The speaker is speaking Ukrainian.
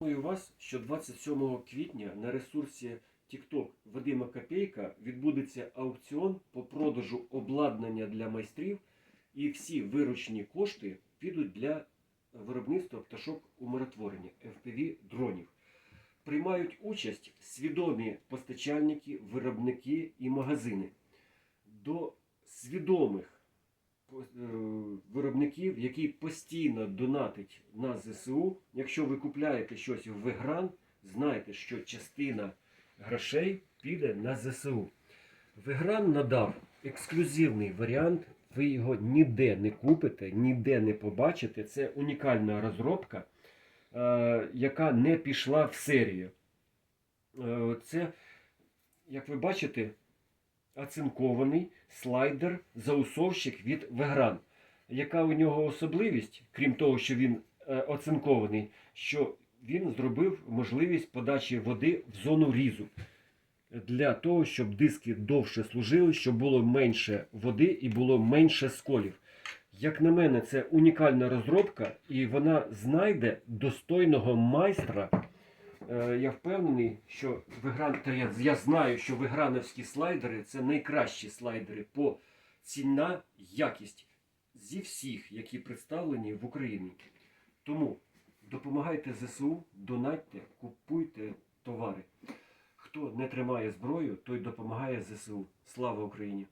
Інформую вас, що 27 квітня на ресурсі TikTok Вадима Копейка відбудеться аукціон по продажу обладнання для майстрів, і всі виручні кошти підуть для виробництва пташок умиротворення FPV дронів. Приймають участь свідомі постачальники, виробники і магазини. До свідомих виробників, які постійно донатить на ЗСУ. Якщо ви купляєте щось в Вигран, знайте, що частина грошей піде на ЗСУ. Вигран надав ексклюзивний варіант. Ви його ніде не купите, ніде не побачите. Це унікальна розробка, е, яка не пішла в серію. Е, Це, як ви бачите, оцинкований слайдер заусовщик від Вегран. Яка у нього особливість, крім того, що він е, оцинкований, що він зробив можливість подачі води в зону різу для того, щоб диски довше служили, щоб було менше води і було менше сколів. Як на мене, це унікальна розробка, і вона знайде достойного майстра. Е, Я впевнений, що вигран... та я, я знаю, що виграновські слайдери це найкращі слайдери по ціна, якість зі всіх, які представлені в Україні. Тому допомагайте ЗСУ, донатьте, купуйте товари. Хто не тримає зброю, той допомагає ЗСУ. Слава Україні!